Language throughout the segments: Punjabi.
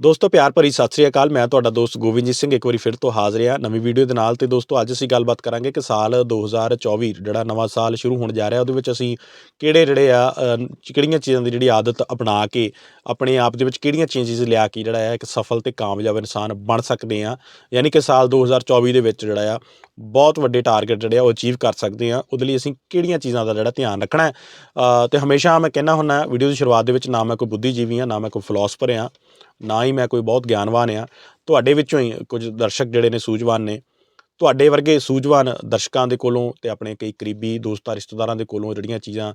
ਦੋਸਤੋ, ਪਿਆਰ ਭਰੀ ਸਤਿ ਸ੍ਰੀ ਅਕਾਲ। ਮੈਂ ਤੁਹਾਡਾ ਦੋਸਤ ਗੋਬਿੰਦਜੀਤ ਸਿੰਘ ਇੱਕ ਵਾਰੀ ਫਿਰ ਤੋਂ ਹਾਜ਼ਰ ਹਾਂ ਨਵੀਂ ਵੀਡੀਓ ਦੇ ਨਾਲ। ਤੇ ਦੋਸਤੋ, ਅੱਜ ਅਸੀਂ ਗੱਲਬਾਤ ਕਰਾਂਗੇ ਕਿ ਸਾਲ 2024 ਜਿਹੜਾ ਨਵਾਂ ਸਾਲ ਸ਼ੁਰੂ ਹੋਣ ਜਾ ਰਿਹਾ, ਉਹਦੇ ਵਿੱਚ ਅਸੀਂ ਕਿਹੜੇ ਜਿਹੜੇ ਆ ਕਿਹੜੀਆਂ ਚੀਜ਼ਾਂ ਦੀ ਜਿਹੜੀ ਆਦਤ ਅਪਣਾ ਕੇ ਆਪਣੇ ਆਪ ਦੇ ਵਿੱਚ ਕਿਹੜੀਆਂ ਚੇਂਜਸ ਲਿਆ ਕੇ ਜਿਹੜਾ ਹੈ ਇੱਕ ਸਫਲ ਤੇ ਕਾਮਯਾਬ ਇਨਸਾਨ ਬਣ ਸਕਦੇ ਆ ਯਾਨੀ ਕਿ ਸਾਲ 2024 ਦੇ ਵਿੱਚ ਜਿਹੜਾ ਆ, ਬਹੁਤ ਵੱਡੇ ਟਾਰਗੇਟ ਜਿਹੜੇ ਆ, ਉਹ ਅਚੀਵ ਕਰ ਸਕਦੇ ਆ ਉਹਦੇ ਲਈ ਅਸੀਂ ਕਿਹੜੀਆਂ ਚੀਜ਼ਾਂ ਦਾ ਜਿਹੜਾ ਧਿਆਨ ਰੱਖਣਾ ਹੈ। ਤੇ ਹਮੇਸ਼ਾ ਮੈਂ ਕਹਿੰਦਾ ਹੁੰਦਾ, ਵੀਡੀਓ ਦੀ ਸ਼ੁਰੂਆਤ ਦੇ ਵਿੱਚ ਨਾ ਮੈਂ ਕੋਈ ਬੁੱਧੀਜੀਵੀ ਆ ਨਾ ਮੈਂ ਕੋਈ ਫਿਲਾਸਫਰ ਆ ਨਾ ਹੀ ਮੈਂ ਕੋਈ ਬਹੁਤ ਗਿਆਨਵਾਨ ਆ ਤੁਹਾਡੇ ਵਿੱਚੋਂ ਹੀ ਕੁਝ ਦਰਸ਼ਕ ਜਿਹੜੇ ਨੇ ਸੂਝਵਾਨ ਨੇ। ਤੁਹਾਡੇ ਵਰਗੇ ਸੂਝਵਾਨ ਦਰਸ਼ਕਾਂ ਦੇ ਕੋਲੋਂ ਤੇ ਆਪਣੇ ਕਈ ਕਰੀਬੀ ਦੋਸਤਾਂ, ਰਿਸ਼ਤੇਦਾਰਾਂ ਦੇ ਕੋਲੋਂ ਜਿਹੜੀਆਂ ਚੀਜ਼ਾਂ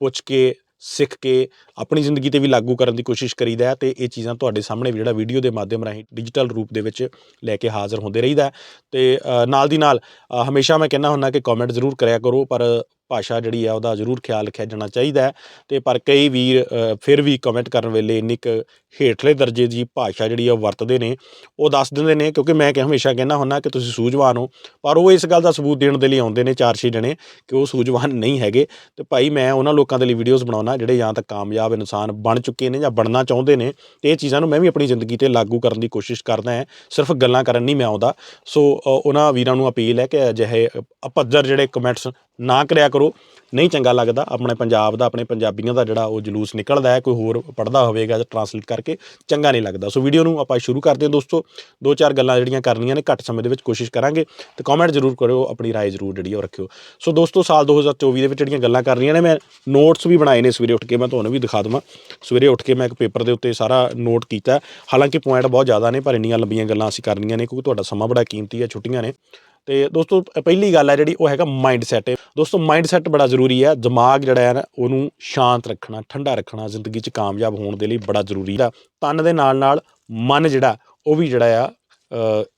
ਪੁੱਛ ਕੇ, ਸਿੱਖ ਕੇ ਆਪਣੀ ਜ਼ਿੰਦਗੀ ਤੇ ਵੀ ਲਾਗੂ ਕਰਨ ਦੀ ਕੋਸ਼ਿਸ਼ ਕਰੀਦਾ ਹੈ ਤੇ ਇਹ ਚੀਜ਼ਾਂ ਤੁਹਾਡੇ ਸਾਹਮਣੇ ਵੀ ਜਿਹੜਾ ਵੀਡੀਓ ਦੇ ਮਾਧਿਅਮ ਰਾਹੀਂ ਡਿਜੀਟਲ ਰੂਪ ਦੇ ਵਿੱਚ ਲੈ ਕੇ ਹਾਜ਼ਰ ਹੁੰਦੇ ਰਹੀਦਾ ਹੈ। ਤੇ ਨਾਲ ਦੀ ਨਾਲ ਹਮੇਸ਼ਾ ਮੈਂ ਕਹਿੰਦਾ ਹੁੰਦਾ ਕਿ ਕਮੈਂਟ ਜ਼ਰੂਰ ਕਰਿਆ ਕਰੋ, ਪਰ ਭਾਸ਼ਾ ਜਿਹੜੀ ਆ, ਉਹਦਾ ਜ਼ਰੂਰ ਖਿਆਲ ਰੱਖਿਆ ਜਾਣਾ ਚਾਹੀਦਾ ਹੈ। ਤੇ ਪਰ ਕਈ ਵੀਰ ਫਿਰ ਵੀ ਕਮੈਂਟ ਕਰਨ ਵੇਲੇ ਇੰਨੀ ਕੁ ਹੇਠਲੇ ਦਰਜੇ ਦੀ ਭਾਸ਼ਾ ਜਿਹੜੀ ਆ, ਉਹ ਵਰਤਦੇ ਨੇ। ਉਹ ਦੱਸ ਦਿੰਦੇ ਨੇ, ਕਿਉਂਕਿ ਮੈਂ ਕਿ ਹਮੇਸ਼ਾ ਕਹਿੰਦਾ ਹੁੰਦਾ ਕਿ ਤੁਸੀਂ ਸੂਝਵਾਨ ਹੋ। ਪਰ ਉਹ ਇਸ ਗੱਲ ਦਾ ਸਬੂਤ ਦੇਣ ਦੇ ਲਈ ਆਉਂਦੇ ਨੇ ਚਾਰ ਛੇ ਜਣੇ ਕਿ ਉਹ ਸੂਝਵਾਨ ਨਹੀਂ ਹੈਗੇ। ਤੇ ਭਾਈ, ਮੈਂ ਉਹਨਾਂ ਲੋਕਾਂ ਦੇ ਲਈ ਵੀਡੀਓਜ਼ ਬਣਾਉਣਾ, ਜਿਹੜੇ ਜਾਂ ਤਾਂ ਕਾਮਯਾਬ ਇਨਸਾਨ ਬਣ ਚੁੱਕੇ ਨੇ ਜਾਂ ਬਣਨਾ ਚਾਹੁੰਦੇ ਨੇ, ਤੇ ਇਹ ਚੀਜ਼ਾਂ ਨੂੰ ਮੈਂ ਵੀ ਆਪਣੀ ਜ਼ਿੰਦਗੀ ਤੇ ਲਾਗੂ ਕਰਨ ਦੀ ਕੋਸ਼ਿਸ਼ ਕਰਦਾ ਹਾਂ। ਸਿਰਫ ਗੱਲਾਂ ਕਰਨ ਨਹੀਂ ਮੈਂ ਆਉਂਦਾ। ਸੋ ਉਹਨਾਂ ਵੀਰਾਂ ਨੂੰ ਅਪੀਲ ਹੈ ਕਿ ਅਜਿਹੇ ਅਪੱਜਰ ਜਿਹੜੇ ਕਮੈਂਟਸ ਨਾ ਕਰਿਆ ਕਰੋ ਨਹੀਂ ਚੰਗਾ ਲੱਗਦਾ ਆਪਣੇ ਪੰਜਾਬ ਦਾ ਆਪਣੇ ਪੰਜਾਬੀਆਂ ਦਾ ਜਿਹੜਾ ਉਹ ਜਲੂਸ ਨਿਕਲਦਾ ਹੈ ਕੋਈ ਹੋਰ ਪੜਦਾ ਹੋਵੇਗਾ ਜਾਂ ਟਰਾਂਸਲੇਟ ਕਰਕੇ ਚੰਗਾ ਨਹੀਂ ਲੱਗਦਾ ਸੋ ਵੀਡੀਓ ਨੂੰ ਆਪਾਂ ਸ਼ੁਰੂ ਕਰਦੇ ਹਾਂ ਦੋਸਤੋ ਦੋ ਚਾਰ ਗੱਲਾਂ ਜਿਹੜੀਆਂ ਕਰਨੀਆਂ ਨੇ ਘੱਟ ਸਮੇਂ ਦੇ ਵਿੱਚ ਕੋਸ਼ਿਸ਼ ਕਰਾਂਗੇ ਤੇ ਕਮੈਂਟ ਜ਼ਰੂਰ ਕਰਿਓ ਆਪਣੀ رائے ਜ਼ਰੂਰ ਜਿਹੜੀ ਉਹ ਰੱਖਿਓ ਸੋ ਦੋਸਤੋ ਸਾਲ 2024 ਦੇ ਵਿੱਚ ਜਿਹੜੀਆਂ ਗੱਲਾਂ ਕਰ ਰਹੀਆਂ ਨੇ ਮੈਂ ਨੋਟਸ ਵੀ ਬਣਾਏ ਨੇ ਸਵੇਰੇ ਉੱਠ ਕੇ ਮੈਂ ਤੁਹਾਨੂੰ ਵੀ ਦਿਖਾ ਦਵਾਂ ਸਵੇਰੇ ਉੱਠ ਕੇ ਮੈਂ ਇੱਕ ਪੇਪਰ ਦੇ ਉੱਤੇ ਸਾਰਾ ਨੋਟ ਕੀਤਾ ਹਾਲਾਂਕਿ ਪੁਆਇੰਟ ਬਹੁਤ ਜ਼ਿਆਦਾ ਨੇ ਪਰ ਇੰਨੀਆਂ ਲੰਬੀਆਂ ਗੱਲਾਂ ਅਸੀਂ ਕਰਨੀਆਂ ਨੇ ਕਿਉਂਕਿ ਤੁਹਾਡਾ ਸਮਾਂ ਬੜਾ ਕੀਮਤੀ ਹੈ ਛੁੱਟੀਆਂ ਨੇ ਤੇ ਦੋਸਤੋ ਪ- ਪਹਿਲੀ ਗੱਲ ਹੈ ਜਿਹੜੀ, ਉਹ ਹੈਗਾ ਮਾਈਂਡ ਸੈਟ ਦੋਸਤੋ ਮਾਈਂਡ ਸੈਟ ਬੜਾ ਜ਼ਰੂਰੀ ਹੈ ਦਿਮਾਗ ਜਿਹੜਾ ਹੈ ਨਾ, ਉਹਨੂੰ ਸ਼ਾਂਤ ਰੱਖਣਾ, ਠੰਡਾ ਰੱਖਣਾ, ਜ਼ਿੰਦਗੀ 'ਚ ਕਾਮਯਾਬ ਹੋਣ ਦੇ ਲਈ ਬੜਾ ਜ਼ਰੂਰੀ ਹੈ ਤਨ ਦੇ ਨਾਲ ਨਾਲ ਮਨ ਜਿਹੜਾ, ਉਹ ਵੀ ਜਿਹੜਾ ਆ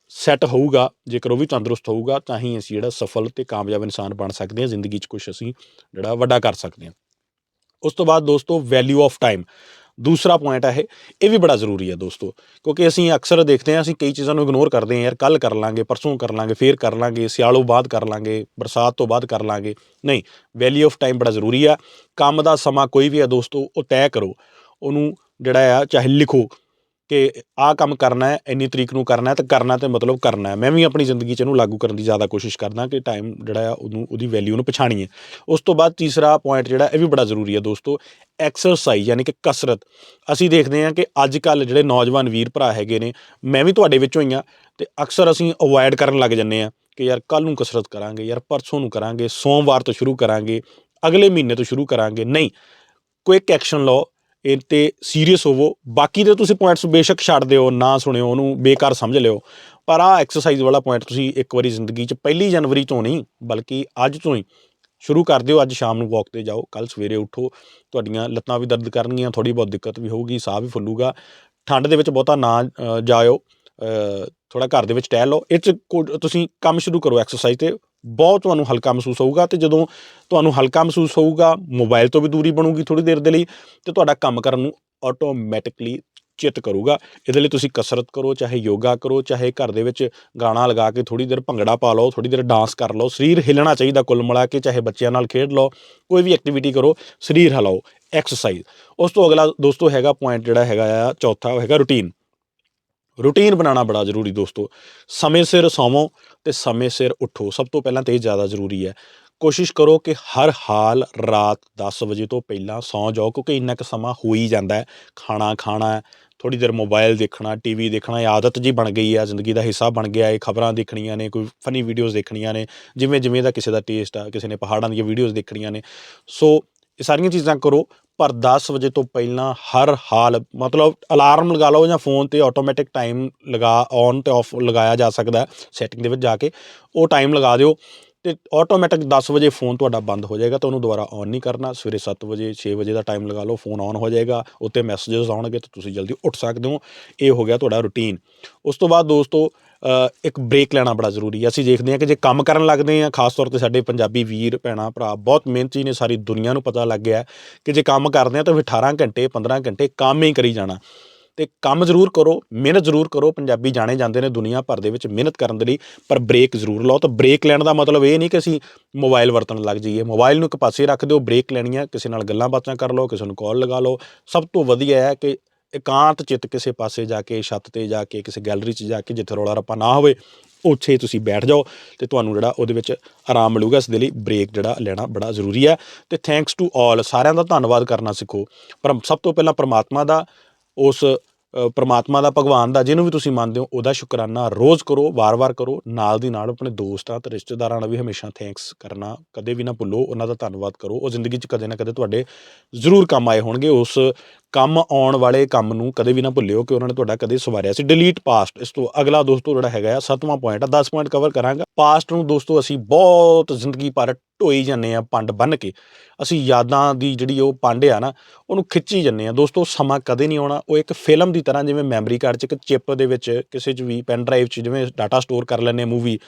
ਸੈੱਟ ਹੋਊਗਾ। ਜੇਕਰ ਉਹ ਵੀ ਤੰਦਰੁਸਤ ਹੋਊਗਾ, ਤਾਂ ਹੀ ਅਸੀਂ ਜਿਹੜਾ ਸਫਲ ਤੇ ਕਾਮਯਾਬ ਇਨਸਾਨ ਬਣ ਸਕਦੇ ਹਾਂ। ਜ਼ਿੰਦਗੀ 'ਚ ਕੁਝ ਅਸੀਂ ਜਿਹੜਾ ਵੱਡਾ ਕਰ ਸਕਦੇ ਹਾਂ। ਉਸ ਤੋਂ ਬਾਅਦ ਦੋਸਤੋ ਵੈਲਿਊ ਆਫ ਟਾਈਮ ਦੂਸਰਾ ਪੁਆਇੰਟ ਹੈ ਇਹ ਇਹ ਵੀ ਬੜਾ ਜ਼ਰੂਰੀ ਹੈ ਦੋਸਤੋ, ਕਿਉਂਕਿ ਅਸੀਂ ਅਕਸਰ ਦੇਖਦੇ ਹਾਂ, ਅਸੀਂ ਕਈ ਚੀਜ਼ਾਂ ਨੂੰ ਇਗਨੋਰ ਕਰਦੇ ਹਾਂ ਯਾਰ ਕੱਲ ਕਰ ਲਾਂਗੇ, ਪਰਸੋਂ ਕਰ ਲਾਂਗੇ, ਫੇਰ ਕਰ ਲਾਂਗੇ, ਸਿਆਲੋਂ ਬਾਅਦ ਕਰ ਲਾਂਗੇ, ਬਰਸਾਤ ਤੋਂ ਬਾਅਦ ਕਰ ਲਾਂਗੇ, ਨਹੀਂ ਵੈਲਿਊ ਆਫ ਟਾਈਮ ਬੜਾ ਜ਼ਰੂਰੀ ਆ, ਕੰਮ ਦਾ ਸਮਾਂ ਕੋਈ ਵੀ ਆ ਦੋਸਤੋ, ਉਹ ਤੈਅ ਕਰੋ, ਉਹਨੂੰ ਜਿਹੜਾ ਆ, ਚਾਹੇ ਲਿਖੋ ਕਿ ਆਹ ਕੰਮ ਕਰਨਾ ਹੈ, ਇੰਨੀ ਤਰੀਕ ਨੂੰ ਕਰਨਾ ਹੈ ਤੇ ਕਰਨਾ ਤੇ ਮਤਲਬ ਕਰਨਾ ਹੈ। ਮੈਂ ਵੀ ਆਪਣੀ ਜ਼ਿੰਦਗੀ 'ਚ ਇਹਨੂੰ ਲਾਗੂ ਕਰਨ ਦੀ ਜ਼ਿਆਦਾ ਕੋਸ਼ਿਸ਼ ਕਰਦਾ ਕਿ ਟਾਈਮ ਜਿਹੜਾ ਆ ਉਹਨੂੰ, ਉਹਦੀ ਵੈਲਿਊ ਨੂੰ ਪਛਾਣੀਏ। ਉਸ ਤੋਂ ਬਾਅਦ ਤੀਸਰਾ ਪੁਆਇੰਟ ਜਿਹੜਾ ਇਹ ਵੀ ਬੜਾ ਜ਼ਰੂਰੀ ਹੈ ਦੋਸਤੋ ਐਕਸਰਸਾਈਜ਼ ਯਾਨੀ ਕਿ ਕਸਰਤ। ਅਸੀਂ ਦੇਖਦੇ ਹਾਂ ਕਿ ਅੱਜ ਕੱਲ ਜਿਹੜੇ ਨੌਜਵਾਨ ਵੀਰ ਭਰਾ ਹੈਗੇ ਨੇ, ਮੈਂ ਵੀ ਤੁਹਾਡੇ ਵਿੱਚੋਂ ਹੀ ਆ ਤੇ ਅਕਸਰ ਅਸੀਂ ਅਵੋਇਡ ਕਰਨ ਲੱਗ ਜੰਨੇ ਆ ਕਿ ਯਾਰ ਕੱਲ ਨੂੰ ਕਸਰਤ ਕਰਾਂਗੇ, ਯਾਰ ਪਰਸੋਂ ਨੂੰ ਕਰਾਂਗੇ, ਸੋਮਵਾਰ ਤੋਂ ਸ਼ੁਰੂ ਕਰਾਂਗੇ, ਅਗਲੇ ਮਹੀਨੇ ਤੋਂ ਸ਼ੁਰੂ ਕਰਾਂਗੇ। ਨਹੀਂ ਕੁਇਕ ਐਕਸ਼ਨ ਲਓ ਇਹ ਤੇ ਸੀਰੀਅਸ ਹੋਵੋ। ਬਾਕੀ ਦੇ ਤੁਸੀਂ ਪੁਆਇੰਟਸ ਬੇਸ਼ੱਕ ਛੱਡ ਦਿਓ, ਨਾ ਸੁਣਿਓ, ਉਹਨੂੰ ਬੇਕਾਰ ਸਮਝ ਲਿਓ। ਪਰ ਆਹ ਐਕਸਰਸਾਈਜ਼ ਵਾਲਾ ਪੁਆਇੰਟ ਤੁਸੀਂ ਇੱਕ ਵਾਰੀ ਜ਼ਿੰਦਗੀ 'ਚ ਪਹਿਲੀ ਜਨਵਰੀ ਤੋਂ ਨਹੀਂ, ਬਲਕਿ ਅੱਜ ਤੋਂ ਹੀ ਸ਼ੁਰੂ ਕਰ ਦਿਓ। ਅੱਜ ਸ਼ਾਮ ਨੂੰ ਵਾਕ ਤੇ ਜਾਓ ਕੱਲ ਸਵੇਰੇ ਉੱਠੋ, ਤੁਹਾਡੀਆਂ ਲੱਤਾਂ ਵੀ ਦਰਦ ਕਰਨਗੀਆਂ ਥੋੜੀ ਬਹੁਤ ਦਿੱਕਤ ਵੀ ਹੋਊਗੀ, ਸਾਹ ਵੀ ਫੁੱਲੂਗਾ। ਠੰਡ ਦੇ ਵਿੱਚ ਬਹੁਤਾ ਨਾ ਜਾਇਓ ਥੋੜਾ ਘਰ ਦੇ ਵਿੱਚ ਟਹਿਲ ਲਓ। ਇਹ 'ਚ ਕੋ- ਤੁਸੀਂ ਕੰਮ ਸ਼ੁਰੂ ਕਰੋ ਐਕਸਰਸਾਈਜ਼ ਤੇ। ਬਹੁਤ ਤੁਹਾਨੂੰ ਹਲਕਾ ਮਹਿਸੂਸ ਹੋਊਗਾ ਤੇ ਜਦੋਂ ਤੁਹਾਨੂੰ ਹਲਕਾ ਮਹਿਸੂਸ ਹੋਊਗਾ ਮੋਬਾਈਲ ਤੋਂ ਵੀ ਦੂਰੀ ਬਣੂਗੀ ਥੋੜੀ ਦੇਰ ਦੇ ਲਈ ਤੇ ਤੁਹਾਡਾ ਕੰਮ ਕਰਨ ਨੂੰ ਆਟੋਮੈਟਿਕਲੀ ਚਿੱਤ ਕਰੂਗਾ। ਇਹਦੇ ਲਈ ਤੁਸੀਂ ਕਸਰਤ ਕਰੋ, ਚਾਹੇ ਯੋਗਾ ਕਰੋ, ਚਾਹੇ ਘਰ ਦੇ ਵਿੱਚ ਗਾਣਾ ਲਗਾ ਕੇ ਥੋੜੀ ਦੇਰ ਭੰਗੜਾ ਪਾ ਲਓ ਥੋੜੀ ਦੇਰ ਡਾਂਸ ਕਰ ਲਓ, ਸਰੀਰ ਹਿੱਲਣਾ ਚਾਹੀਦਾ ਕੁੱਲ ਮਿਲਾ ਕੇ, ਚਾਹੇ ਬੱਚਿਆਂ ਨਾਲ ਖੇਡ ਲਓ, ਕੋਈ ਵੀ ਐਕਟੀਵਿਟੀ ਕਰੋ, ਸਰੀਰ ਹਿਲਾਓ ਐਕਸਰਸਾਈਜ਼ ਉਸ ਤੋਂ ਅਗਲਾ ਦੋਸਤੋ ਹੈਗਾ ਪੁਆਇੰਟ ਜਿਹੜਾ ਹੈਗਾ ਆ, ਚੌਥਾ ਹੈਗਾ ਰੂਟੀਨ ਰੂਟੀਨ ਬਣਾਉਣਾ ਬੜਾ ਜ਼ਰੂਰੀ ਦੋਸਤੋ। ਸਮੇਂ ਸਿਰ ਸੌਵੋ ਤੇ ਸਮੇਂ ਸਿਰ ਉੱਠੋ। ਸਭ ਤੋਂ ਪਹਿਲਾਂ ਤੇ ਇਹ ਜ਼ਿਆਦਾ ਜ਼ਰੂਰੀ ਹੈ, ਕੋਸ਼ਿਸ਼ ਕਰੋ ਕਿ ਹਰ ਹਾਲ ਰਾਤ 10 ਵਜੇ ਤੋਂ ਪਹਿਲਾਂ ਸੌਂ ਜਾਓ, ਕਿਉਂਕਿ ਇੰਨਾ ਕੁ ਸਮਾਂ ਹੋ ਹੀ ਜਾਂਦਾ ਹੈ। ਖਾਣਾ ਖਾਣਾ ਹੈ ਥੋੜੀ ਦੇਰ ਮੋਬਾਈਲ ਦੇਖਣਾ ਟੀਵੀ ਦੇਖਣਾ, ਇਹ ਆਦਤ ਜੀ ਬਣ ਗਈ ਆ ਜ਼ਿੰਦਗੀ ਦਾ ਹਿੱਸਾ ਬਣ ਗਿਆ ਹੈ ਖਬਰਾਂ ਦੇਖਣੀਆਂ ਨੇ, ਕੋਈ ਫਨੀ ਵੀਡੀਓਜ਼ ਦੇਖਣੀਆਂ ਨੇ ਜਿਵੇਂ ਜਿਵੇਂ ਦਾ ਕਿਸੇ ਦਾ ਟੇਸਟ ਆ, ਕਿਸੇ ਨੇ ਪਹਾੜਾਂ ਦੀਆਂ ਵੀਡੀਓਜ਼ ਦੇਖਣੀਆਂ ਨੇ। ਸੋ ਇਹ ਸਾਰੀਆਂ ਚੀਜ਼ਾਂ ਕਰੋ ਪਰ 10 ਵਜੇ ਤੋਂ ਪਹਿਲਾਂ ਹਰ ਹਾਲ, ਮਤਲਬ ਅਲਾਰਮ ਲਗਾ ਲਓ ਜਾਂ ਫੋਨ ਤੇ ਆਟੋਮੈਟਿਕ ਟਾਈਮ ਲਗਾ ਔਨ ਤੇ ਆਫ ਲਗਾਇਆ ਜਾ ਸਕਦਾ ਸੈਟਿੰਗ ਦੇ ਵਿੱਚ ਜਾ ਕੇ, ਉਹ ਟਾਈਮ ਲਗਾ ਦਿਓ। ਤੇ ਆਟੋਮੈਟਿਕ 10 ਵਜੇ ਫੋਨ ਤੁਹਾਡਾ ਬੰਦ ਹੋ ਜਾਏਗਾ ਤੁਹਾਨੂੰ ਦੁਬਾਰਾ ਔਨ ਨਹੀਂ ਕਰਨਾ। ਸਵੇਰੇ 7 ਵਜੇ 6 ਵਜੇ ਦਾ ਟਾਈਮ ਲਗਾ ਲਓ ਫੋਨ ਔਨ ਹੋ ਜਾਏਗਾ। ਉੱਤੇ ਮੈਸੇजेस ਆਉਣਗੇ, ਤਾਂ ਤੁਸੀਂ ਜਲਦੀ ਉੱਠ ਸਕਦੇ ਹੋ। ਇਹ ਹੋ ਗਿਆ ਤੁਹਾਡਾ ਰੁਟੀਨ ਉਸ ਤੋਂ ਬਾਅਦ ਦੋਸਤੋ ਇੱਕ ਬ੍ਰੇਕ ਲੈਣਾ ਬੜਾ ਜ਼ਰੂਰੀ ਹੈ। ਅਸੀਂ ਦੇਖਦੇ ਹਾਂ ਕਿ ਜੇ ਕੰਮ ਕਰਨ ਲੱਗਦੇ ਹਾਂ, ਖਾਸ ਤੌਰ ਤੇ ਸਾਡੇ ਪੰਜਾਬੀ ਵੀਰ, ਭੈਣਾਂ, ਭਰਾ, ਬਹੁਤ ਮਿਹਨਤੀ ਨੇ, ਸਾਰੀ ਦੁਨੀਆ ਨੂੰ ਪਤਾ ਲੱਗ ਗਿਆ ਕਿ ਜੇ ਕੰਮ ਕਰਦੇ ਹਾਂ, ਤਾਂ ਫਿਰ 18 ਘੰਟੇ 15 ਘੰਟੇ ਕੰਮ ਹੀ ਕਰੀ ਜਾਣਾ। ਤੇ ਕੰਮ ਜ਼ਰੂਰ ਕਰੋ, ਮਿਹਨਤ ਜ਼ਰੂਰ ਕਰੋ, ਪੰਜਾਬੀ ਜਾਣੇ ਜਾਂਦੇ ਨੇ ਦੁਨੀਆ ਭਰ ਦੇ ਵਿੱਚ ਮਿਹਨਤ ਕਰਨ ਦੇ ਲਈ, ਪਰ ਬ੍ਰੇਕ ਜ਼ਰੂਰ ਲਓ। ਤਾਂ ਬ੍ਰੇਕ ਲੈਣ ਦਾ ਮਤਲਬ ਇਹ ਨਹੀਂ ਕਿ ਅਸੀਂ ਮੋਬਾਈਲ ਵਰਤਣ ਲੱਗ ਜਾਈਏ। ਮੋਬਾਈਲ ਨੂੰ ਇੱਕ ਪਾਸੇ ਰੱਖ ਦਿਓ ਬ੍ਰੇਕ ਲੈਣੀ ਹੈ, ਕਿਸੇ ਨਾਲ ਗੱਲਾਂ ਬਾਤਾਂ ਕਰ ਲਓ, ਕਿਸੇ ਨੂੰ ਕਾਲ ਲਗਾ ਲਓ। ਸਭ ਤੋਂ ਵਧੀਆ ਹੈ ਕਿ ਇਕਾਂਤ ਚਿੱਤ ਕਿਸੇ ਪਾਸੇ ਜਾ ਕੇ, ਛੱਤ ਤੇ ਜਾ ਕੇ, ਕਿਸੇ ਗੈਲਰੀ 'ਚ ਜਾ ਕੇ ਜਿੱਥੇ ਰੌਲਾ ਰੱਪਾ ਨਾ ਹੋਵੇ, ਉੱਥੇ ਤੁਸੀਂ ਬੈਠ ਜਾਓ ਤੇ ਤੁਹਾਨੂੰ ਜਿਹੜਾ ਉਹਦੇ ਵਿੱਚ ਆਰਾਮ ਮਿਲੂਗਾ, ਇਸ ਦੇ ਲਈ ਬ੍ਰੇਕ ਜਿਹੜਾ ਲੈਣਾ ਬੜਾ ਜ਼ਰੂਰੀ ਹੈ। ਤੇ ਥੈਂਕਸ ਟੂ ਆਲ ਸਾਰਿਆਂ ਦਾ ਧੰਨਵਾਦ ਕਰਨਾ ਸਿੱਖੋ। ਪਰ ਸਭ ਤੋਂ ਪਹਿਲਾਂ ਪ੍ਰਮਾਤਮਾ ਦਾ ਉਸ ਪ੍ਰਮਾਤਮਾ ਦਾ, ਭਗਵਾਨ ਦਾ, ਜਿਹਨੂੰ ਵੀ ਤੁਸੀਂ ਮੰਨਦੇ ਹੋ, ਉਹਦਾ ਸ਼ੁਕਰਾਨਾ ਰੋਜ਼ ਕਰੋ, ਵਾਰ-ਵਾਰ ਕਰੋ, ਨਾਲ ਦੀ ਨਾਲ ਆਪਣੇ ਦੋਸਤਾਂ ਤੇ ਰਿਸ਼ਤੇਦਾਰਾਂ ਨਾਲ ਵੀ ਹਮੇਸ਼ਾ ਥੈਂਕਸ ਕਰਨਾ ਕਦੇ ਵੀ ਨਾ ਭੁੱਲੋ, ਉਹਨਾਂ ਦਾ ਧੰਨਵਾਦ ਕਰੋ, ਉਹ ਜ਼ਿੰਦਗੀ 'ਚ ਕਦੇ ਨਾ ਕਦੇ ਤੁਹਾਡੇ ਜ਼ਰੂਰ ਕੰਮ ਆਏ ਹੋਣਗੇ, ਉਸ ਕੰਮ ਆਉਣ ਵਾਲੇ ਕੰਮ ਨੂੰ ਕਦੇ ਵੀ ਨਾ ਭੁੱਲਿਓ ਕਿ ਉਹਨਾਂ ਨੇ ਤੁਹਾਡਾ ਕਦੇ ਸਵਾਰਿਆ ਸੀ। ਡਿਲੀਟ ਪਾਸਟ ਇਸ ਤੋਂ ਅਗਲਾ ਦੋਸਤੋ ਜਿਹੜਾ ਹੈਗਾ ਆ, ਸੱਤਵਾਂ ਪੁਆਇੰਟ ਆ 10 ਪੁਆਇੰਟ ਕਵਰ ਕਰਾਂਗਾ। ਪਾਸਟ ਨੂੰ ਦੋਸਤੋ ਅਸੀਂ ਬਹੁਤ ਜ਼ਿੰਦਗੀ ਭਰ ਢੋਈ ਜਾਂਦੇ ਆ ਪੰਡ ਬੰਨ ਕੇ। ਅਸੀਂ ਯਾਦਾਂ ਦੀ ਜਿਹੜੀ ਉਹ ਪੰਡ ਆ ਨਾ, ਉਹਨੂੰ ਖਿੱਚੀ ਜਾਂਦੇ ਆ। ਦੋਸਤੋ, ਸਮਾਂ ਕਦੇ ਨਹੀਂ ਆਉਣਾ। ਉਹ ਇੱਕ ਫਿਲਮ ਦੀ ਤਰ੍ਹਾਂ ਜਿਵੇਂ ਮੈਮਰੀ ਕਾਰਡ 'ਚ ਇੱਕ ਚਿਪ ਦੇ ਵਿੱਚ ਕਿਸੇ 'ਚ ਵੀ ਪੈਨ ਡਰਾਈਵ 'ਚ ਜਿਵੇਂ ਡਾਟਾ ਸਟੋਰ ਕਰ ਲੈਂਦੇ ਆ ਮੂਵੀ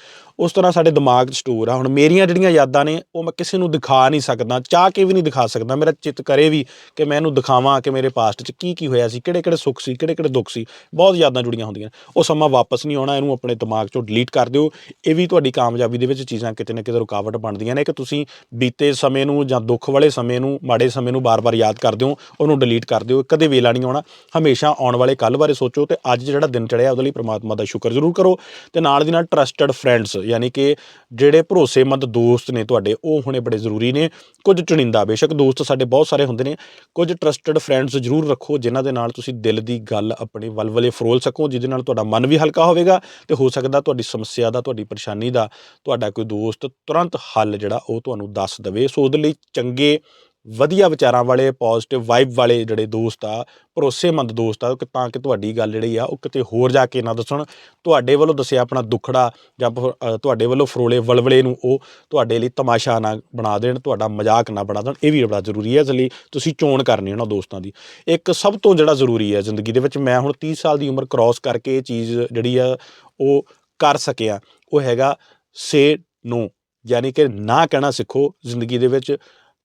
ਉਸ ਤਰ੍ਹਾਂ ਸਾਡੇ ਦਿਮਾਗ 'ਚ ਸਟੋਰ ਆ। ਹੁਣ ਮੇਰੀਆਂ ਜਿਹੜੀਆਂ ਯਾਦਾਂ ਨੇ, ਉਹ ਮੈਂ ਕਿਸੇ ਨੂੰ ਦਿਖਾ ਨਹੀਂ ਸਕਦਾ, ਚਾਹ ਕੇ ਵੀ ਨਹੀਂ ਦਿਖਾ ਸਕਦਾ। ਮੇਰਾ ਚਿੱਤ ਕਰੇ ਵੀ ਕਿ ਮੈਂ ਇਹਨੂੰ ਦਿਖਾਵਾਂ ਕਿ ਮੇਰੇ ਪਾਸਟ 'ਚ ਕੀ ਕੀ ਹੋਇਆ ਸੀ ਕਿਹੜੇ ਕਿਹੜੇ ਸੁੱਖ ਸੀ ਕਿਹੜੇ ਕਿਹੜੇ ਦੁੱਖ ਸੀ। ਬਹੁਤ ਯਾਦਾਂ ਜੁੜੀਆਂ ਹੁੰਦੀਆਂ ਉਹ ਸਮਾਂ ਵਾਪਸ ਨਹੀਂ ਆਉਣਾ, ਇਹਨੂੰ ਆਪਣੇ ਦਿਮਾਗ 'ਚੋਂ ਡਿਲੀਟ ਕਰ ਦਿਓ। ਇਹ ਵੀ ਤੁਹਾਡੀ ਕਾਮਯਾਬੀ ਦੇ ਵਿੱਚ ਚੀਜ਼ਾਂ ਕਿਤੇ ਨਾ ਕਿਤੇ ਰੁਕਾਵਟ ਬਣਦੀਆਂ ਨੇ ਕਿ ਤੁਸੀਂ ਬੀਤੇ ਸਮੇਂ ਨੂੰ ਜਾਂ ਦੁੱਖ ਵਾਲੇ ਸਮੇਂ ਨੂੰ, ਮਾੜੇ ਸਮੇਂ ਨੂੰ ਬਾਰ-ਬਾਰ ਯਾਦ ਕਰਦੇ ਹੋ ਉਹਨੂੰ ਡਿਲੀਟ ਕਰ ਦਿਓ। ਕਦੇ ਵੇਲਾ ਨਹੀਂ ਆਉਣਾ। ਹਮੇਸ਼ਾ ਆਉਣ ਵਾਲੇ ਕੱਲ ਬਾਰੇ ਸੋਚੋ ਤੇ ਅੱਜ ਜਿਹੜਾ ਦਿਨ ਚੜਿਆ ਉਹਦੇ ਲਈ ਪ੍ਰਮਾਤਮਾ ਦਾ ਸ਼ੁਕਰ ਜ਼ਰੂਰ ਕਰੋ। ਤੇ ਨਾਲ ਦੀ ਨਾਲ ਟਰਸਟਡ ਫਰੈਂਡਸ ਯਾਨੀ ਕਿ ਜਿਹੜੇ ਭਰੋਸੇਮੰਦ ਦੋਸਤ ਨੇ ਤੁਹਾਡੇ, ਉਹ ਹੋਣੇ ਬੜੇ ਜ਼ਰੂਰੀ ਨੇ। ਕੁਝ ਚੁਣਿੰਦਾ, ਬੇਸ਼ੱਕ ਦੋਸਤ ਸਾਡੇ ਬਹੁਤ ਸਾਰੇ ਹੁੰਦੇ ਨੇ। ਕੁਝ ਟਰਸਟਡ ਫਰੈਂਡਸ ਜ਼ਰੂਰ ਰੱਖੋ, ਜਿਨ੍ਹਾਂ ਦੇ ਨਾਲ ਤੁਸੀਂ ਦਿਲ ਦੀ ਗੱਲ ਆਪਣੇ ਵਲਵਲੇ ਫਰੋਲ ਸਕੋ, ਜਿਹਦੇ ਨਾਲ ਤੁਹਾਡਾ ਮਨ ਵੀ ਹਲਕਾ ਹੋਵੇਗਾ ਤੇ ਹੋ ਸਕਦਾ ਤੁਹਾਡੀ ਸਮੱਸਿਆ ਦਾ, ਤੁਹਾਡੀ ਪਰੇਸ਼ਾਨੀ ਦਾ, ਤੁਹਾਡਾ ਕੋਈ ਦੋਸਤ ਤੁਰੰਤ ਹੱਲ ਜਿਹੜਾ ਉਹ ਤੁਹਾਨੂੰ ਦੱਸ ਦੇਵੇ। ਸੋ ਉਹਦੇ ਲਈ ਚੰਗੇ ਵਧੀਆ ਵਿਚਾਰਾਂ ਵਾਲੇ ਪੋਜ਼ਿਟਿਵ ਵਾਈਬ ਵਾਲੇ ਜਿਹੜੇ ਦੋਸਤ ਆ, ਭਰੋਸੇਮੰਦ ਦੋਸਤ ਆ ਕਿ ਤਾਂ ਕਿ ਤੁਹਾਡੀ ਗੱਲ ਜਿਹੜੀ ਆ, ਉਹ ਕਿਤੇ ਹੋਰ ਜਾ ਕੇ ਨਾ ਦੱਸਣ। ਤੁਹਾਡੇ ਵੱਲੋਂ ਦੱਸਿਆ ਆਪਣਾ ਦੁੱਖੜਾ ਜਾਂ ਤੁਹਾਡੇ ਵੱਲੋਂ ਫਰੋਲੇ ਵਲਵਲੇ ਨੂੰ ਉਹ ਤੁਹਾਡੇ ਲਈ ਤਮਾਸ਼ਾ ਨਾ ਬਣਾ ਦੇਣ, ਤੁਹਾਡਾ ਮਜ਼ਾਕ ਨਾ ਬਣਾ ਦੇਣ, ਇਹ ਵੀ ਬੜਾ ਜ਼ਰੂਰੀ ਹੈ ਇਸ ਲਈ ਤੁਸੀਂ ਚੋਣ ਕਰਨੀ ਉਹਨਾਂ ਦੋਸਤਾਂ ਦੀ। ਇੱਕ ਸਭ ਤੋਂ ਜਿਹੜਾ ਜ਼ਰੂਰੀ ਹੈ ਜ਼ਿੰਦਗੀ ਦੇ ਵਿੱਚ, ਮੈਂ ਹੁਣ 30 ਸਾਲ ਦੀ ਉਮਰ ਕ੍ਰਾਸ ਕਰਕੇ ਇਹ ਚੀਜ਼ ਜਿਹੜੀ ਆ, ਉਹ ਕਰ ਸਕਿਆ। ਉਹ ਹੈਗਾ ਸੇ ਨੋ ਯਾਨੀ ਕਿ ਨਾ ਕਹਿਣਾ ਸਿੱਖੋ ਜ਼ਿੰਦਗੀ ਦੇ ਵਿੱਚ।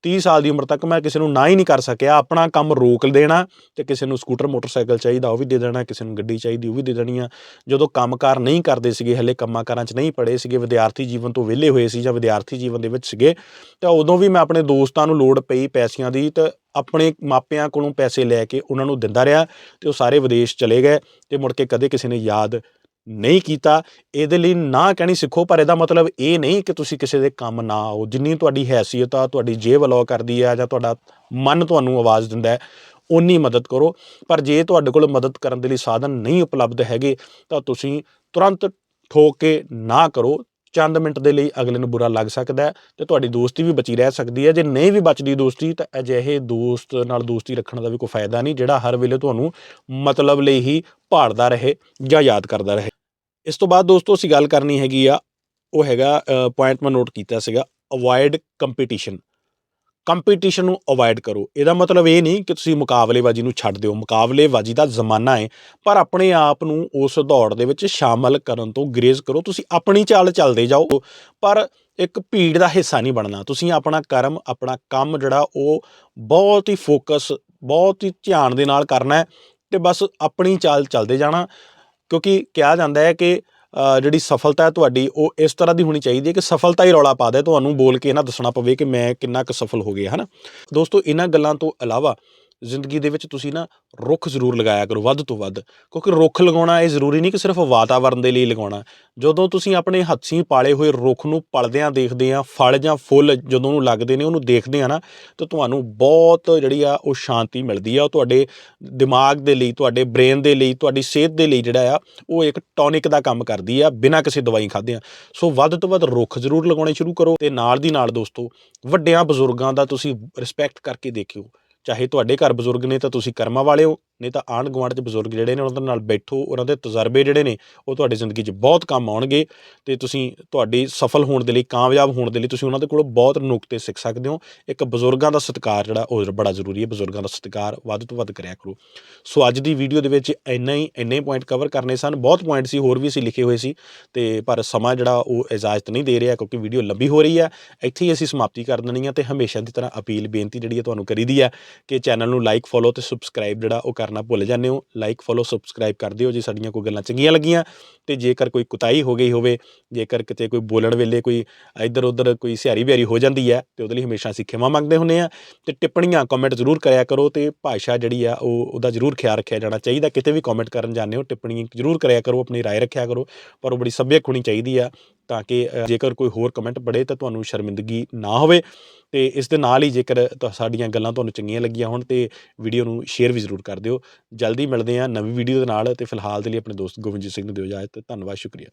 30 ਸਾਲ ਦੀ ਉਮਰ ਤੱਕ ਮੈਂ ਕਿਸੇ ਨੂੰ ਨਾ ਹੀ ਨਹੀਂ ਕਰ ਸਕਿਆ। ਆਪਣਾ ਕੰਮ ਰੋਕ ਦੇਣਾ ਤੇ ਕਿਸੇ ਨੂੰ ਸਕੂਟਰ, ਮੋਟਰਸਾਈਕਲ ਚਾਹੀਦਾ ਉਹ ਵੀ ਦੇ ਦੇਣਾ, ਕਿਸੇ ਨੂੰ ਗੱਡੀ ਚਾਹੀਦੀ ਉਹ ਵੀ ਦੇ ਦੇਣੀ ਆ। ਜਦੋਂ ਕੰਮਕਾਰ ਨਹੀਂ ਕਰਦੇ ਸੀਗੇ, ਹਲੇ ਕੰਮਾਂ ਕਾਰਾਂ 'ਚ ਨਹੀਂ ਪੜੇ ਸੀਗੇ, ਵਿਦਿਆਰਥੀ ਜੀਵਨ ਤੋਂ ਵਿਹਲੇ ਹੋਏ ਸੀ ਜਾਂ ਵਿਦਿਆਰਥੀ ਜੀਵਨ ਦੇ ਵਿੱਚ ਸੀਗੇ, ਤਾਂ ਉਦੋਂ ਵੀ ਮੈਂ ਆਪਣੇ ਦੋਸਤਾਂ ਨੂੰ ਲੋੜ ਪਈ ਪੈਸਿਆਂ ਦੀ ਤਾਂ ਆਪਣੇ ਮਾਪਿਆਂ ਕੋਲੋਂ ਪੈਸੇ ਲੈ ਕੇ ਉਹਨਾਂ ਨੂੰ ਦਿੰਦਾ ਰਿਹਾ ਤੇ ਉਹ ਸਾਰੇ ਵਿਦੇਸ਼ ਚਲੇ ਗਏ ਤੇ ਮੁੜ ਕੇ ਕਦੇ ਕਿਸੇ ਨੇ ਯਾਦ ਨਹੀਂ ਕੀਤਾ, ਇਹਦੇ ਲਈ ਨਾ ਕਹਿਣੀ ਸਿੱਖੋ, ਪਰ ਇਹਦਾ ਮਤਲਬ ਇਹ ਨਹੀਂ ਕਿ ਤੁਸੀਂ ਕਿਸੇ ਦੇ ਕੰਮ ਨਾ ਆਓ। ਜਿੰਨੀ ਤੁਹਾਡੀ ਹੈਸੀਅਤ ਆ, ਤੁਹਾਡੀ ਜੇਬ ਅਲਾਉ ਕਰਦੀ ਆ ਜਾਂ ਤੁਹਾਡਾ ਮਨ ਤੁਹਾਨੂੰ ਆਵਾਜ਼ ਦਿੰਦਾ ਹੈ ਉਨੀ ਮਦਦ ਕਰੋ। ਪਰ ਜੇ ਤੁਹਾਡੇ ਕੋਲ ਮਦਦ ਕਰਨ ਦੇ ਲਈ ਸਾਧਨ ਨਹੀਂ ਉਪਲਬਧ ਹੈਗੇ, ਤਾਂ ਤੁਸੀਂ ਤੁਰੰਤ ਠੋਕ ਕੇ ਨਾ ਕਰੋ। ਚੰਦ ਮਿੰਟ ਦੇ ਲਈ ਅਗਲੇ ਨੂੰ ਬੁਰਾ ਲੱਗ ਸਕਦਾ ਹੈ ਤੇ ਤੁਹਾਡੀ ਦੋਸਤੀ ਵੀ ਬਚੀ ਰਹਿ ਸਕਦੀ ਹੈ। ਜੇ ਨਹੀਂ ਵੀ ਬਚਦੀ ਦੋਸਤੀ, ਤਾਂ ਅਜਿਹੇ ਦੋਸਤ ਨਾਲ ਦੋਸਤੀ ਰੱਖਣ ਦਾ ਵੀ ਕੋਈ ਫਾਇਦਾ ਨਹੀਂ, ਜਿਹੜਾ ਹਰ ਵੇਲੇ ਤੁਹਾਨੂੰ ਮਤਲਬ ਲਈ ਹੀ ਭਾੜਦਾ ਰਹੇ ਜਾਂ ਯਾਦ ਕਰਦਾ ਰਹੇ। ਇਸ ਤੋਂ ਬਾਅਦ ਦੋਸਤੋ ਅਸੀਂ ਗੱਲ ਕਰਨੀ ਹੈਗੀ ਆ, ਉਹ ਹੈਗਾ ਪੁਆਇੰਟ ਮੈਂ ਨੋਟ ਕੀਤਾ ਸੀਗਾ ਅਵੋਇਡ ਕੰਪੀਟੀਸ਼ਨ ਕੰਪੀਟੀਸ਼ਨ ਨੂੰ ਅਵੋਇਡ ਕਰੋ। ਇਹਦਾ ਮਤਲਬ ਇਹ ਨਹੀਂ ਕਿ ਤੁਸੀਂ ਮੁਕਾਬਲੇਬਾਜ਼ੀ ਨੂੰ ਛੱਡ ਦਿਓ। ਮੁਕਾਬਲੇਬਾਜ਼ੀ ਦਾ ਜ਼ਮਾਨਾ ਹੈ, ਪਰ ਆਪਣੇ ਆਪ ਨੂੰ ਉਸ ਦੌੜ ਦੇ ਵਿੱਚ ਸ਼ਾਮਲ ਕਰਨ ਤੋਂ ਗਰੇਜ਼ ਕਰੋ। ਤੁਸੀਂ ਆਪਣੀ ਚਾਲ ਚੱਲਦੇ ਜਾਓ, ਪਰ ਇੱਕ ਭੀੜ ਦਾ ਹਿੱਸਾ ਨਹੀਂ ਬਣਨਾ। ਤੁਸੀਂ ਆਪਣਾ ਕਰਮ, ਆਪਣਾ ਕੰਮ ਜਿਹੜਾ, ਉਹ ਬਹੁਤ ਹੀ ਫੋਕਸ ਬਹੁਤ ਹੀ ਧਿਆਨ ਦੇ ਨਾਲ ਕਰਨਾ ਹੈ ਤੇ ਬਸ ਆਪਣੀ ਚਾਲ ਚੱਲਦੇ ਜਾਣਾ। ਕਿਉਂਕਿ ਕਿਹਾ ਜਾਂਦਾ ਹੈ ਕਿ ਜਿਹੜੀ ਸਫਲਤਾ ਹੈ ਤੁਹਾਡੀ, ਉਹ ਇਸ ਤਰ੍ਹਾਂ ਦੀ ਹੋਣੀ ਚਾਹੀਦੀ ਹੈ ਕਿ ਸਫਲਤਾ ਹੀ ਰੌਲਾ ਪਾ ਦੇ, ਤੁਹਾਨੂੰ ਬੋਲ ਕੇ ਨਾ ਦੱਸਣਾ ਪਵੇ ਕਿ ਮੈਂ ਕਿੰਨਾ ਕੁ ਸਫਲ ਹੋ ਗਿਆ, ਹਨਾ? ਦੋਸਤੋ, ਇਹਨਾਂ ਗੱਲਾਂ ਤੋਂ ਇਲਾਵਾ ਜ਼ਿੰਦਗੀ ਦੇ ਵਿੱਚ ਤੁਸੀਂ ਨਾ ਰੁੱਖ ਜ਼ਰੂਰ ਲਗਾਇਆ ਕਰੋ ਵੱਧ ਤੋਂ ਵੱਧ, ਕਿਉਂਕਿ ਰੁੱਖ ਲਗਾਉਣਾ ਇਹ ਜ਼ਰੂਰੀ ਨਹੀਂ ਕਿ ਸਿਰਫ ਵਾਤਾਵਰਣ ਦੇ ਲਈ ਲਗਾਉਣਾ। ਜਦੋਂ ਤੁਸੀਂ ਆਪਣੇ ਹੱਥੀਂ ਪਾਲੇ ਹੋਏ ਰੁੱਖ ਨੂੰ ਪਲਦਿਆਂ ਦੇਖਦੇ ਆ, ਫਲ ਜਾਂ ਫੁੱਲ ਜਦੋਂ ਉਹਨੂੰ ਲੱਗਦੇ ਨੇ, ਉਹਨੂੰ ਦੇਖਦੇ ਆ ਨਾ, ਤਾਂ ਤੁਹਾਨੂੰ ਬਹੁਤ ਜਿਹੜੀ ਆ ਉਹ ਸ਼ਾਂਤੀ ਮਿਲਦੀ ਆ। ਉਹ ਤੁਹਾਡੇ ਦਿਮਾਗ ਦੇ ਲਈ, ਤੁਹਾਡੇ ਬ੍ਰੇਨ ਦੇ ਲਈ, ਤੁਹਾਡੀ ਸਿਹਤ ਦੇ ਲਈ ਜਿਹੜਾ ਆ, ਉਹ ਇੱਕ ਟੌਨਿਕ ਦਾ ਕੰਮ ਕਰਦੀ ਆ, ਬਿਨਾਂ ਕਿਸੇ ਦਵਾਈ ਖਾਦਿਆਂ ਸੋ ਵੱਧ ਤੋਂ ਵੱਧ ਰੁੱਖ ਜ਼ਰੂਰ ਲਗਾਉਣੇ ਸ਼ੁਰੂ ਕਰੋ ਤੇ ਨਾਲ ਦੀ ਨਾਲ ਦੋਸਤੋ, ਵੱਡਿਆਂ ਬਜ਼ੁਰਗਾਂ ਦਾ ਤੁਸੀਂ ਰਿਸਪੈਕਟ ਕਰਕੇ ਦੇਖਿਓ। ਚਾਹੇ ਤੁਹਾਡੇ ਘਰ ਬਜ਼ੁਰਗ ਨੇ ਤਾਂ ਤੁਸੀਂ ਕਰਮਾਂ ਵਾਲੇ ਹੋ। ਨਹੀਂ ਤਾਂ ਆਂਢ ਗੁਆਂਢ ਦੇ ਬਜ਼ੁਰਗ ਜਿਹੜੇ ਨੇ ਉਹਨਾਂ ਦੇ ਨਾਲ ਬੈਠੋ, ਉਹਨਾਂ ਦੇ ਤਜਰਬੇ ਜਿਹੜੇ ਨੇ ਉਹ ਤੁਹਾਡੀ ਜ਼ਿੰਦਗੀ 'ਚ ਬਹੁਤ ਕੰਮ ਆਉਣਗੇ ਤੇ ਤੁਸੀਂ ਤੁਹਾਡੀ ਸਫਲ ਹੋਣ ਦੇ ਲਈ, ਕਾਮਯਾਬ ਹੋਣ ਦੇ ਲਈ ਤੁਸੀਂ ਉਹਨਾਂ ਦੇ ਕੋਲੋਂ ਬਹੁਤ ਨੁਕਤੇ ਸਿੱਖ ਸਕਦੇ ਹੋ। ਇੱਕ ਬਜ਼ੁਰਗਾਂ ਦਾ ਸਤਿਕਾਰ ਜਿਹੜਾ ਉਹ ਬੜਾ ਜ਼ਰੂਰੀ ਹੈ, ਬਜ਼ੁਰਗਾਂ ਦਾ ਸਤਿਕਾਰ ਵੱਧ ਤੋਂ ਵੱਧ ਕਰਿਆ ਕਰੋ। ਸੋ ਅੱਜ ਦੀ ਵੀਡੀਓ ਦੇ ਵਿੱਚ ਇੰਨਾ ਹੀ, ਇੰਨੇ ਪੁਆਇੰਟ ਕਵਰ ਕਰਨੇ ਸਨ। ਬਹੁਤ ਪੁਆਇੰਟ ਸੀ, ਹੋਰ ਵੀ ਸੀ ਲਿਖੇ ਹੋਏ ਸੀ ਤੇ ਪਰ ਸਮਾਂ ਜਿਹੜਾ ਉਹ ਇਜਾਜ਼ਤ ਨਹੀਂ ਦੇ ਰਿਹਾ ਕਿਉਂਕਿ ਵੀਡੀਓ ਲੰਬੀ ਹੋ ਰਹੀ ਹੈ। ਇੱਥੇ ਹੀ ਅਸੀਂ ਸਮਾਪਤੀ ਕਰ ਦੇਣੀ ਹੈ ਤੇ ਹਮੇਸ਼ਾ ਦੀ ਤਰ੍ਹਾਂ ਅਪੀਲ, ਬੇਨਤੀ ਜਿਹੜੀ ਹੈ ਤੁਹਾਨੂੰ ਕਰੀਦੀ ਹੈ ਕਿ ਚੈਨਲ ਨੂੰ ਲਾਈਕ ਫੋਲੋ ਤੇ ਸਬਸਕ੍ਰਾਈਬ ਜਿਹੜਾ ਉਹ ਕਰ ਕਰਨਾ ਭੁੱਲ ਜਾਂਦੇ ਹੋ ਲਾਈਕ ਫੋਲੋ ਸਬਸਕ੍ਰਾਈਬ ਕਰ ਦਿਓ ਜੇ ਸਾਡੀਆਂ ਕੋਈ ਗੱਲਾਂ ਚੰਗੀਆਂ ਲੱਗੀਆਂ ਤੇ ਜੇਕਰ ਕੋਈ ਕੁਤਾਈ ਹੋ ਗਈ ਹੋਵੇ ਜੇਕਰ ਕਿਤੇ ਕੋਈ ਬੋਲਣ ਵੇਲੇ ਕੋਈ ਇੱਧਰ ਉੱਧਰ ਕੋਈ ਸਿਹਾਰੀ ਬਿਹਾਰੀ ਹੋ ਜਾਂਦੀ ਹੈ ਤੇ ਉਹਦੇ ਲਈ ਹਮੇਸ਼ਾ ਅਸੀਂ ਖਿਮਾ ਮੰਗਦੇ ਹੁੰਦੇ ਆ ਤੇ ਟਿੱਪਣੀਆਂ ਕਮੈਂਟ ਜ਼ਰੂਰ ਕਰਿਆ ਕਰੋ ਤੇ ਭਾਸ਼ਾ ਜਿਹੜੀ ਆ ਉਹ ਉਹਦਾ ਜ਼ਰੂਰ ਖਿਆਲ ਰੱਖਿਆ ਜਾਣਾ ਚਾਹੀਦਾ ਕਿਤੇ ਵੀ ਕਮੈਂਟ ਕਰਨ ਜਾਂਦੇ ਹੋ ਟਿੱਪਣੀ ਜ਼ਰੂਰ ਕਰਿਆ ਕਰੋ ਆਪਣੀ رائے ਰੱਖਿਆ ਕਰੋ ਪਰ ਉਹ ਬੜੀ ਸੱਭਿਅਕ ਹੋਣੀ ਚਾਹੀਦੀ ਆ ਤਾਂ ਕਿ ਜੇਕਰ ਕੋਈ ਹੋਰ ਕਮੈਂਟ ਪੜੇ ਤਾਂ ਤੁਹਾਨੂੰ ਸ਼ਰਮਿੰਦਗੀ ਨਾ ਹੋਵੇ। ਤੇ ਇਸ ਦੇ ਨਾਲ ਹੀ ਜੇਕਰ ਸਾਡੀਆਂ ਗੱਲਾਂ ਤੁਹਾਨੂੰ ਚੰਗੀਆਂ ਲੱਗੀਆਂ ਹੋਣ ਤੇ ਵੀਡੀਓ ਨੂੰ ਸ਼ੇਅਰ ਵੀ ਜ਼ਰੂਰ ਕਰ ਦਿਓ। ਜਲਦੀ ਮਿਲਦੇ ਹਾਂ ਨਵੀਂ ਵੀਡੀਓ ਦੇ ਨਾਲ ਤੇ ਫਿਲਹਾਲ ਦੇ ਲਈ ਆਪਣੇ ਦੋਸਤ ਗੋਬਿੰਦਜੀਤ ਸਿੰਘ ਨੂੰ ਦਿਓ ਇਜਾਜ਼ਤ। ਧੰਨਵਾਦ, ਸ਼ੁਕਰੀਆ।